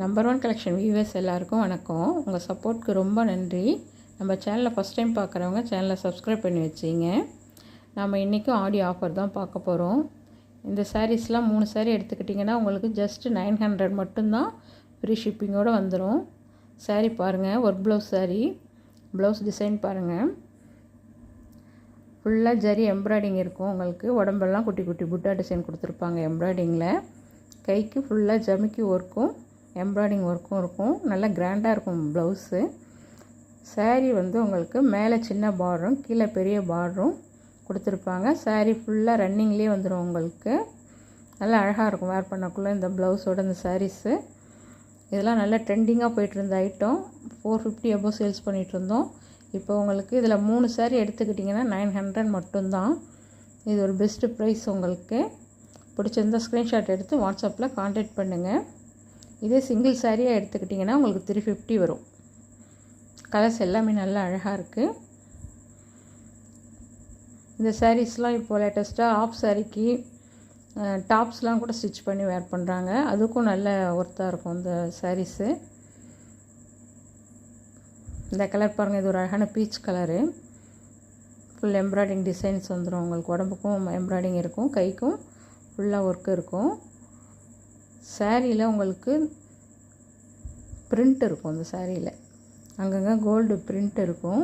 Number one collection viewers எல்லாருக்கும் வணக்கம். உங்கள் சப்போர்ட்க்கு ரொம்ப நன்றி. நம்ம சேனலை ஃபஸ்ட் டைம் பார்க்குறவங்க சேனலை சப்ஸ்கிரைப் பண்ணி வச்சிங்க. நம்ம இன்றைக்கும் ஆடியோ ஆஃபர் தான் பார்க்க போகிறோம் இந்த சாரீஸ்லாம் மூணு சாரீ எடுத்துக்கிட்டிங்கன்னா உங்களுக்கு ஜஸ்ட் நைன் ஹண்ட்ரட் மட்டும்தான் ஃப்ரீ ஷிப்பிங்கோடு வந்துடும் சாரீ பாருங்கள் work blouse saree blouse design பாருங்கள் ஃபுல்லாக ஜரி எம்ப்ராய்டிங் இருக்கும் உங்களுக்கு. உடம்பெல்லாம் குட்டி குட்டி புட்டா டிசைன் கொடுத்துருப்பாங்க எம்ப்ராய்டிங்கில் கைக்கு ஃபுல்லாக ஜமிக்கி ஒர்க்கும் எம்ப்ராய்டிங் ஒர்க்கும் இருக்கும். நல்லா கிராண்டாக இருக்கும் ப்ளவுஸு சாரீ வந்து உங்களுக்கு மேலே சின்ன பார்டரும் கீழே பெரிய பார்டரும் கொடுத்துருப்பாங்க. சாரீ ஃபுல்லாக ரன்னிங்லேயே வந்துடும் உங்களுக்கு. நல்லா அழகாக இருக்கும் வேர் பண்ணக்குள்ளே இந்த ப்ளவுஸோட இந்த சாரீஸு இதெல்லாம் நல்லா ட்ரெண்டிங்காக போயிட்டுருந்த ஐட்டம் ஃபோர் ஃபிஃப்டி எபோ சேல்ஸ் பண்ணிகிட்டு இருந்தோம் இப்போ உங்களுக்கு இதில் மூணு சாரீ எடுத்துக்கிட்டிங்கன்னா நைன் ஹண்ட்ரட் மட்டும்தான். இது ஒரு பெஸ்ட்டு ப்ரைஸ் உங்களுக்கு. பிடிச்சிருந்தால் ஸ்க்ரீன்ஷாட் எடுத்து வாட்ஸ்அப்பில் காண்டாக்ட் பண்ணுங்கள் இதே சிங்கிள் சாரியாக எடுத்துக்கிட்டிங்கன்னா உங்களுக்கு த்ரீ ஃபிஃப்டி வரும். கலர்ஸ் எல்லாமே நல்லா அழகாக இருக்குது இந்த சாரீஸ்லாம் இப்போ லேட்டஸ்ட்டாக ஆஃப் சாரிக்கு டாப்ஸ்லாம் கூட ஸ்டிச் பண்ணி வேர் பண்ணுறாங்க அதுக்கும் நல்ல ஒர்த்தாக இருக்கும் இந்த சாரீஸு இந்த கலர் பாருங்கள் இது ஒரு அழகான peach colour full embroidery designs வந்துடும் உங்களுக்கு உடம்புக்கும் எம்ப்ராய்டிங் இருக்கும் கைக்கும் ஃபுல்லாக ஒர்க் இருக்கும். சேரீயில் உங்களுக்கு பிரிண்ட் இருக்கும் அந்த சேரீயில். அங்கங்கே கோல்டு பிரிண்ட் இருக்கும்.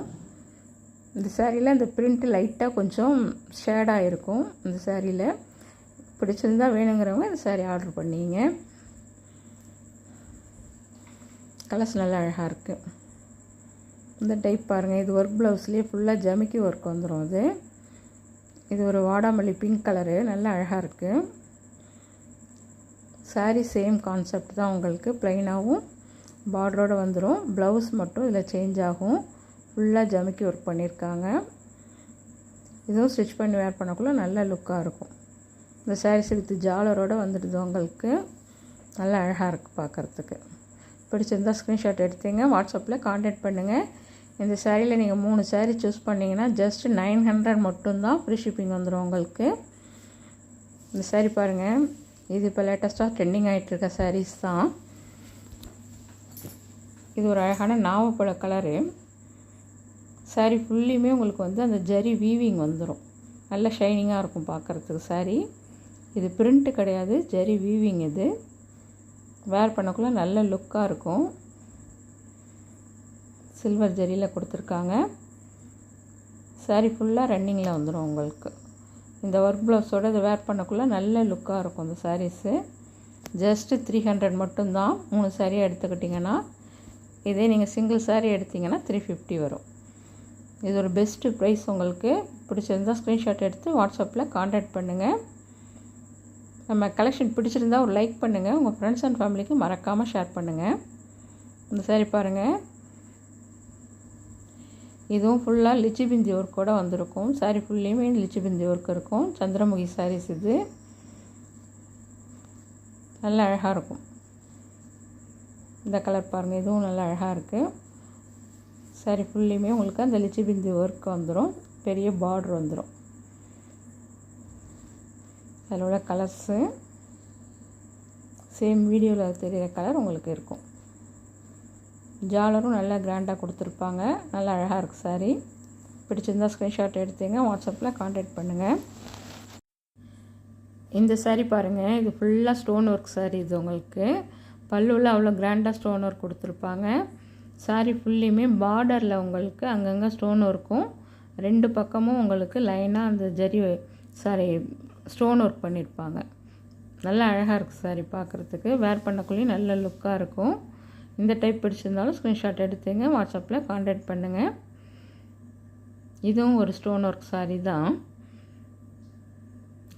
இந்த சேரீயில் அந்த பிரிண்ட்டு லைட்டாக கொஞ்சம் ஷேடாக இருக்கும் இந்த சேரீயில். பிடிச்சிருந்தா வேணுங்கிறவங்க இந்த சேரீ ஆர்டர் பண்ணிங்க. கலர்ஸ் நல்லா அழகாக இருக்குது இந்த டைப் பாருங்கள் இது ஒர்க் ப்ளவுஸ்லேயே ஃபுல்லாக ஜமிக்கி ஒர்க் வந்துடும் அது. இது ஒரு வாடாமல்லி பிங்க் கலரு நல்லா அழகாக இருக்குது சாரீ சேம் கான்செப்ட் தான் உங்களுக்கு ப்ளைனாகவும் பார்டரோடு வந்துடும் ப்ளவுஸ் மட்டும் இதில் சேஞ்ச் ஆகும். ஃபுல்லாக ஜமிக்கி ஒர்க் பண்ணியிருக்காங்க இதுவும் ஸ்டிச் பண்ணி வேர் பண்ணக்குள்ளே நல்ல லுக்காக இருக்கும். இந்த சாரீஸ் வித் ஜாலரோடு வந்துடுது உங்களுக்கு. நல்லா அழகாக இருக்குது பார்க்குறதுக்கு பிடிச்சிருந்தால் ஸ்க்ரீன்ஷாட் எடுத்தீங்க. வாட்ஸ்அப்பில் காண்டாக்ட் பண்ணுங்கள் இந்த சேரீயில் நீங்கள் மூணு சேரீ சூஸ் பண்ணிங்கன்னா ஜஸ்ட் நைன் ஹண்ட்ரட் மட்டும்தான் ஃப்ரீ ஷிப்பிங் வந்துடும் உங்களுக்கு. இந்த சேரீ பாருங்கள் இது இப்போ லேட்டஸ்ட்டாக ட்ரெண்டிங் ஆகிட்டுருக்க சாரீஸ் தான். இது ஒரு அழகான நாவப்பழ கலரு சாரீ ஃபுல்லியுமே உங்களுக்கு வந்து அந்த ஜரி வீவிங் வந்துடும் நல்ல ஷைனிங்காக இருக்கும் பார்க்குறதுக்கு சாரீ இது பிரிண்ட்டு கிடையாது ஜரி வீவிங் இது. வேர் பண்ணக்குள்ளே நல்ல லுக்காக இருக்கும். சில்வர் ஜரியில் கொடுத்துருக்காங்க. சாரீ ஃபுல்லாக ரன்னிங்கில் வந்துடும் உங்களுக்கு. இந்த ஒர்க் ப்ளவுஸோடு இதை வேர் பண்ணக்குள்ளே நல்ல லுக்காக இருக்கும் இந்த சாரீஸு ஜஸ்ட்டு த்ரீ ஹண்ட்ரட் மட்டும்தான். மூணு சாரியாக எடுத்துக்கிட்டிங்கன்னா இதே நீங்கள் சிங்கிள் சாரீ எடுத்திங்கன்னா த்ரீ ஃபிஃப்டி வரும். இது ஒரு பெஸ்ட்டு ப்ரைஸ் உங்களுக்கு. பிடிச்சிருந்தால் ஸ்க்ரீன்ஷாட் எடுத்து வாட்ஸ்அப்பில் காண்டாக்ட் பண்ணுங்கள் நம்ம கலெக்ஷன் பிடிச்சிருந்தால் ஒரு லைக் பண்ணுங்கள் உங்கள் ஃப்ரெண்ட்ஸ் அண்ட் ஃபேமிலிக்கு மறக்காமல் ஷேர் பண்ணுங்கள் இந்த சாரி பாருங்கள் இதுவும் ஃபுல்லாக லிச்சி பிந்தி ஒர்க்கோடு வந்திருக்கும். சாரி ஃபுல்லையுமே லிச்சி பிந்தி ஒர்க் இருக்கும். சந்திரமுகி சாரீஸ் இது. நல்லா அழகாக இருக்கும். இந்த கலர் பாருங்கள் இதுவும் நல்லா அழகாக இருக்குது சாரி ஃபுல்லையுமே உங்களுக்கு அந்த லிச்சி பிந்தி ஒர்க் வந்துடும் பெரிய பார்டர் வந்துடும் அதில் உள்ள கலர்ஸு சேம் வீடியோவில் தெரிகிற கலர் உங்களுக்கு இருக்கும். ஜாலரும் நல்லா கிராண்டாக கொடுத்துருப்பாங்க. நல்லா அழகாக இருக்குது சாரி பிடிச்சிருந்தால் ஸ்க்ரீன்ஷாட் எடுத்தீங்க வாட்ஸ்அப்பில் காண்டாக்ட் பண்ணுங்கள் இந்த சாரீ பாருங்கள் இது ஃபுல்லாக ஸ்டோன் ஒர்க் சாரீ இது உங்களுக்கு. பல்லுவில் அவ்வளோ கிராண்டாக ஸ்டோன் ஒர்க் கொடுத்துருப்பாங்க. சாரீ ஃபுல்லையுமே பார்டரில் உங்களுக்கு அங்கங்கே ஸ்டோன் ஒர்க்கும் ரெண்டு பக்கமும் உங்களுக்கு லைனாக அந்த ஜரி சாரி ஸ்டோன் ஒர்க் பண்ணியிருப்பாங்க நல்லா அழகாக இருக்குது சாரி பார்க்குறதுக்கு வேர் பண்ணக்குள்ளேயும் நல்ல லுக்காக இருக்கும். இந்த டைப் பிடிச்சிருந்தாலும் ஸ்க்ரீன்ஷாட் எடுத்துங்க வாட்ஸ்அப்பில் காண்டாக்ட் பண்ணுங்கள் இதுவும் ஒரு ஸ்டோன் ஒர்க் சாரீ தான்.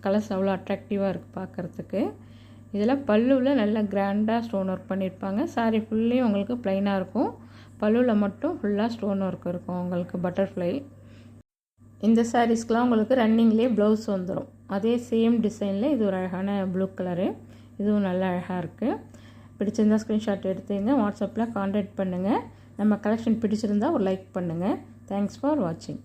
கலர்ஸ் அவ்வளோ அட்ராக்டிவாக இருக்குது பார்க்குறதுக்கு இதில் பல்லுவில் நல்ல கிராண்டாக ஸ்டோன் ஒர்க் பண்ணியிருப்பாங்க சாரீ ஃபுல்லையும் உங்களுக்கு ப்ளைனாக இருக்கும். பல்லுவில் மட்டும் ஃபுல்லாக ஸ்டோன் ஒர்க் இருக்கும் உங்களுக்கு பட்டர்ஃப்ளை இந்த சாரீஸ்க்கெலாம் உங்களுக்கு ரன்னிங்லேயே ப்ளவுஸ் வந்துடும் அதே சேம் டிசைனில் இது ஒரு அழகான ப்ளூ கலரு இதுவும் நல்லா அழகாக இருக்குது பிடிச்சிருந்தால் ஸ்க்ரீன்ஷாட் எடுத்துங்க. வாட்ஸ்அப்பில் காண்டாக்ட் பண்ணுங்கள் நம்ம கலெக்ஷன் பிடிச்சிருந்தால் ஒரு லைக் பண்ணுங்கள் தேங்க்ஸ் ஃபார் வாட்சிங்